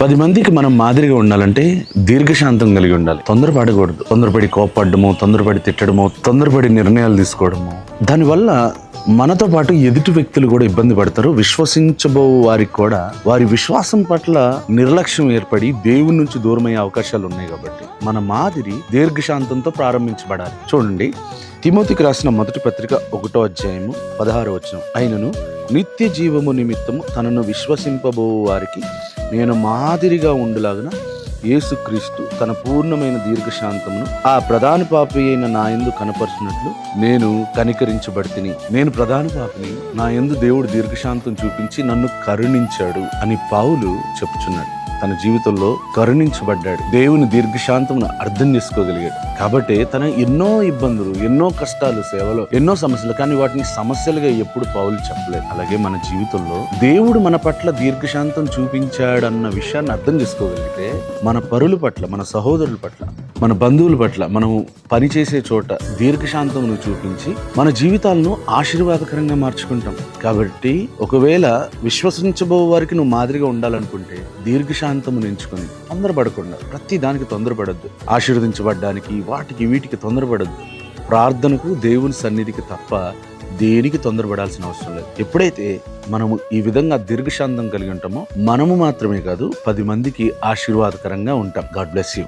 పది మందికి మనం మాదిరిగా ఉండాలంటే దీర్ఘశాంతం కలిగి ఉండాలి. తొందరపడకూడదు. తొందరపడి కోప్పడము తొందరపడి తిట్టడము తొందరపడి నిర్ణయాలు తీసుకోవడము. దానివల్ల మనతో పాటు ఎదుటి వ్యక్తులు కూడా ఇబ్బంది పడతారు. విశ్వసించబో వారికి కూడా వారి విశ్వాసం పట్ల నిర్లక్ష్యం ఏర్పడి దేవుని నుంచి దూరమయ్యే అవకాశాలు ఉన్నాయి కాబట్టి మన మాదిరి దీర్ఘశాంతంతో ప్రారంభించబడాలి. చూడండి. తిమోతికి రాసిన మొదటి పత్రిక ఒకటో అధ్యాయము పదహారో వచ్చిన అయినను నిత్య జీవము నిమిత్తము తనను విశ్వసింపబో వారికి నేను మాదిరిగా ఉండులాగున యేసుక్రీస్తు తన పూర్ణమైన దీర్ఘశాంతమును ఆ ప్రధాన పాపి అయిన నా ఎందు కనపరిచినట్లు నేను కనికరించబడితిని. నేను ప్రధాన పాపిని నా ఎందు దేవుడు దీర్ఘశాంతం చూపించి నన్ను కరుణించాడు అని పావులు చెప్పుచున్నాడు తన జీవితంలో కరుణించబడ్డాడు. దేవుని దీర్ఘశాంతమును అర్థం చేసుకోగలిగాడు. కాబట్టి తన ఎన్నో ఇబ్బందులు ఎన్నో కష్టాలు సేవలో ఎన్నో సమస్యలు కానీ వాటిని సమస్యలుగా ఎప్పుడు పౌలు చెప్పలేదు. అలాగే మన జీవితంలో దేవుడు మన పట్ల దీర్ఘశాంతం చూపించాడన్న విషయాన్ని అర్థం చేసుకోగలిగితే మన పరుల పట్ల మన సహోదరుల పట్ల మన బంధువుల పట్ల మనం పనిచేసే చోట దీర్ఘశాంతమును చూపించి మన జీవితాలను ఆశీర్వాదకరంగా మార్చుకుంటాం. కాబట్టి ఒకవేళ విశ్వసించబో వారికి నువ్వు మాదిరిగా ఉండాలనుకుంటే దీర్ఘశాంతమును ఎంచుకొని తొందరపడకుండా ప్రతి దానికి తొందరపడద్దు. ఆశీర్వదించబడ్డానికి వాటికి వీటికి తొందరపడద్దు. ప్రార్థనకు దేవుని సన్నిధికి తప్ప దేనికి తొందరపడాల్సిన అవసరం లేదు. ఎప్పుడైతే మనము ఈ విధంగా దీర్ఘశాంతం కలిగి ఉంటామో మనము మాత్రమే కాదు పది మందికి ఆశీర్వాదకరంగా ఉంటాం. God bless you.